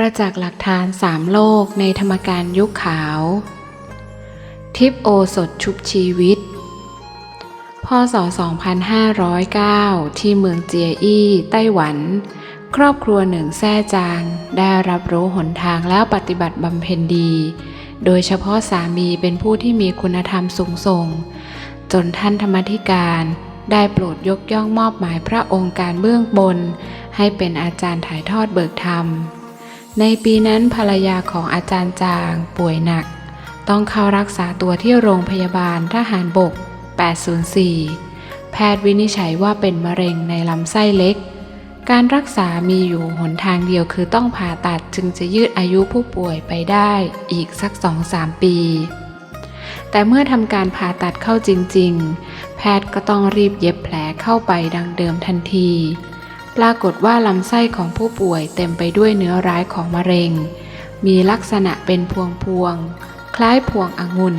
ประจักษ์หลักฐานสามโลกในธรรมการยุคขาว ทิปโอสดชุบชีวิต พศ 2509 ที่เมืองเจียอี้ไต้หวัน ครอบครัวหนึ่งแซ่จาง ได้รับรู้หนทางแล้วปฏิบัติบำเพ็ญดี โดยเฉพาะสามีเป็นผู้ที่มีคุณธรรมสูงส่ง จนท่านธรรมธิการได้โปรดยกย่องมอบหมายพระองค์การเบื้องบน ให้เป็นอาจารย์ถ่ายทอดเบิกธรรม ในปีนั้นภรรยาของอาจารย์จางป่วยหนัก ต้องเข้ารักษาตัวที่โรงพยาบาลทหารบก 804 แพทย์วินิจฉัยว่าเป็นมะเร็งในลำไส้เล็ก การรักษามีอยู่หนทางเดียวคือต้องผ่าตัดจึงจะยืดอายุผู้ป่วยไปได้อีกสัก2-3ปี แต่เมื่อทำการผ่าตัดเข้าจริง ๆ แพทย์ก็ต้องรีบเย็บแผลเข้าไปดังเดิมทันที ปรากฏว่าลำไส้ของผู้ป่วยเต็มไปด้วยเนื้อร้ายของมะเร็ง มีลักษณะเป็นพวงพวงๆคล้ายพวงองุ่น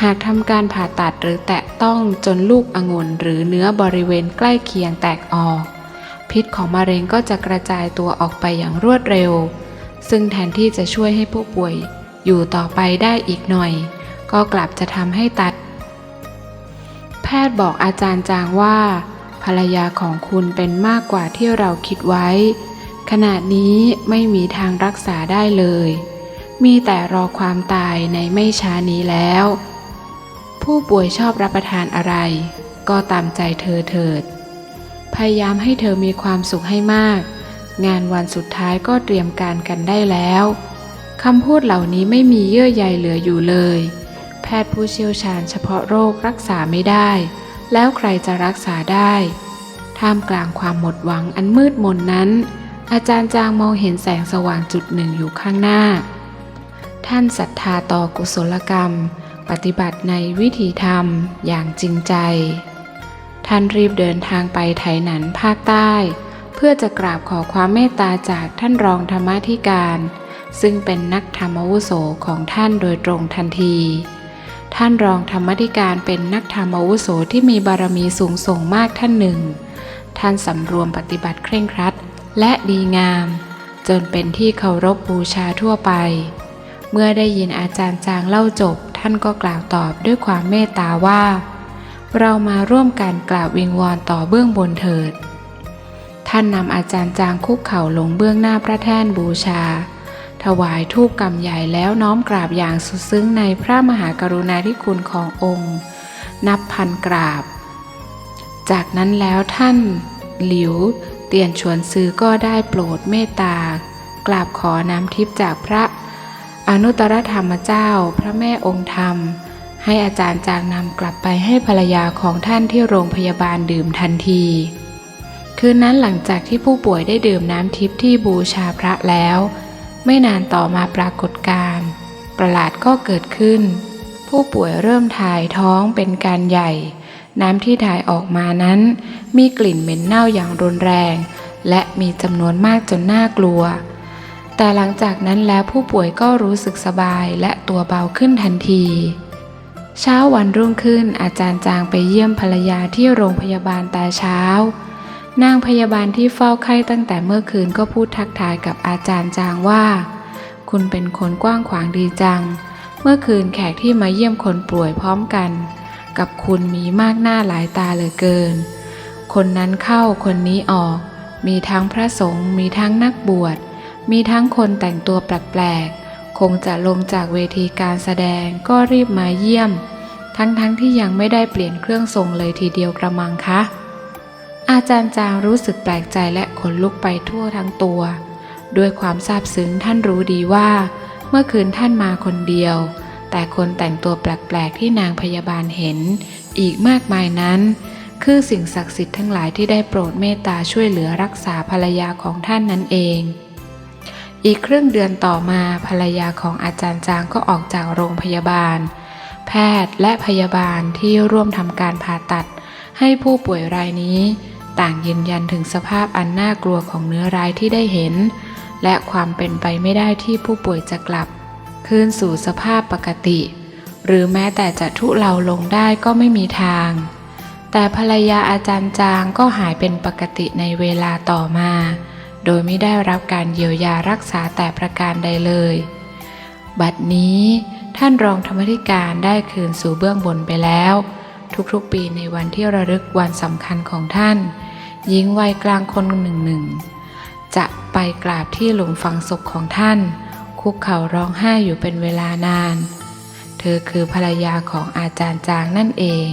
หากทำการผ่าตัดหรือแตะต้องจนลูกองุ่นหรือเนื้อบริเวณใกล้เคียงแตกออก พิษของมะเร็งก็จะกระจายตัวออกไปอย่างรวดเร็ว ซึ่งแทนที่จะช่วยให้ผู้ป่วยอยู่ต่อไปได้อีกหน่อย ก็กลับจะทำให้ตัด แพทย์บอกอาจารย์จางว่า ภรรยาของคุณเป็นมากกว่าที่เราคิดไว้ ขณะนี้ไม่มีทางรักษาได้เลย มีแต่รอความตายในไม่ช้านี้แล้ว ผู้ป่วยชอบรับประทานอะไร ก็ตามใจเธอเถิด พยายามให้เธอมีความสุขให้มาก งานวันสุดท้ายก็เตรียมการกันได้แล้วคำพูดเหล่านี้ไม่มีเยื่อใยเหลืออยู่เลย แพทย์ผู้เชี่ยวชาญเฉพาะโรครักษาไม่ได้ แล้วใครจะรักษาได้ ท่ามกลางความหมดหวังอันมืดมนนั้น อาจารย์จางมองเห็นแสงสว่างจุดหนึ่งอยู่ข้างหน้า ท่านศรัทธาต่อกุศลกรรม ปฏิบัติในวิถีธรรมอย่างจริงใจ ท่านรีบเดินทางไปไถหนันภาคใต้ เพื่อจะกราบขอความเมตตาจากท่านรองธรรมาธิการ ซึ่งเป็นนักธรรมวุโสของท่านโดยตรงทันที ท่านรองธรรมธิการเป็นนักธรรมอาวุโสที่มีบารมีสูงส่งมากท่านหนึ่ง ท่านสำรวมปฏิบัติเคร่งครัด และดีงาม จนเป็นที่เคารพบบูชาทั่วไป เมื่อได้ยินอาจารย์จางเล่าจบ ท่านก็กล่าวตอบด้วยความเมตตาว่า เรามาร่วมกันกล่าววิงวอนต่อเบื้องบนเถิด ท่านนำอาจารย์จางคุกเข่าลงเบื้องหน้าพระแท่นบูชา ถวายทูปกำใหญ่แล้วน้อมกราบอย่างสุดซึ้งในพระมหากรุณาธิคุณขององค์ นับพันกราบ จากนั้นแล้วท่านหลิวเตียนชวนซื้อก็ได้โปรดเมตตากราบขอน้ำทิพย์จากพระอนุตตรธรรมเจ้าพระแม่องค์ธรรม ให้อาจารย์จางนำกลับไปให้ภรรยาของท่านที่โรงพยาบาลดื่มทันที คืนนั้นหลังจากที่ผู้ป่วยได้ดื่มน้ำทิพย์ที่บูชาพระแล้ว ไม่นานต่อมาปรากฏการณ์ประหลาดก็เกิดขึ้น ผู้ป่วยเริ่มถ่ายท้องเป็นการใหญ่ น้ำที่ถ่ายออกมานั้น มีกลิ่นเหม็นเน่าอย่างรุนแรง และมีจำนวนมากจนน่ากลัว แต่หลังจากนั้นแล้วผู้ป่วยก็รู้สึกสบายและตัวเบาขึ้นทันที เช้าวันรุ่งขึ้นอาจารย์จางไปเยี่ยมภรรยาที่โรงพยาบาลแต่เช้า นางพยาบาลที่เฝ้าไข้ตั้งแต่เมื่อคืนก็พูดทักทายกับอาจารย์จางว่า คุณเป็นคนกว้างขวางดีจัง เมื่อคืนแขกที่มาเยี่ยมคนป่วยพร้อมกัน กับคุณมีมากหน้าหลายตาเหลือเกิน คนนั้นเข้าคนนี้ออก มีทั้งพระสงฆ์มีทั้งนักบวช มีทั้งคนแต่งตัวแปลกๆ คงจะลงจากเวทีการแสดงก็รีบมาเยี่ยม ทั้งๆทที่ยังไม่ได้เปลี่ยนเครื่องทรงเลยทีเดียวกระมังคะ อาจารย์จางรู้สึกแปลกใจและขนลุกไปทั่วทั้งตัว ด้วยความซาบซึ้งท่านรู้ดีว่า เมื่อคืนท่านมาคนเดียว แต่คนแต่งตัวแปลกๆที่นางพยาบาลเห็น อีกมากมายนั้น คือสิ่งศักดิ์สิทธิ์ทั้งหลายที่ได้โปรดเมตตาช่วยเหลือรักษาภรรยาของท่านนั่นเอง อีกครึ่งเดือนต่อมาภรรยาของอาจารย์จางก็ออกจากโรงพยาบาล แพทย์และพยาบาลที่ร่วมทำการผ่าตัด ให้ผู้ป่วยรายนี้ ต่างยืนยันถึงสภาพอันน่ากลัวของเนื้อร้ายที่ได้เห็น และความเป็นไปไม่ได้ที่ผู้ป่วยจะกลับ คืนสู่สภาพปกติ หรือแม้แต่จะทุเลาลงได้ก็ไม่มีทาง แต่ภรรยาอาจารย์จางก็หายเป็นปกติในเวลาต่อมา โดยไม่ได้รับการเยียวยารักษาแต่ประการใดเลย บัดนี้ท่านรองธรรมธิการได้คืนสู่เบื้องบนไปแล้ว ทุกๆปีในวันที่ระลึกวันสำคัญของท่าน หญิงวัยกลางคนหนึ่งหนึ่งจะไปกราบที่หลุมฝังศพของท่าน คุกเข่าร้องไห้อยู่เป็นเวลานาน เธอคือภรรยาของอาจารย์จางนั่นเอง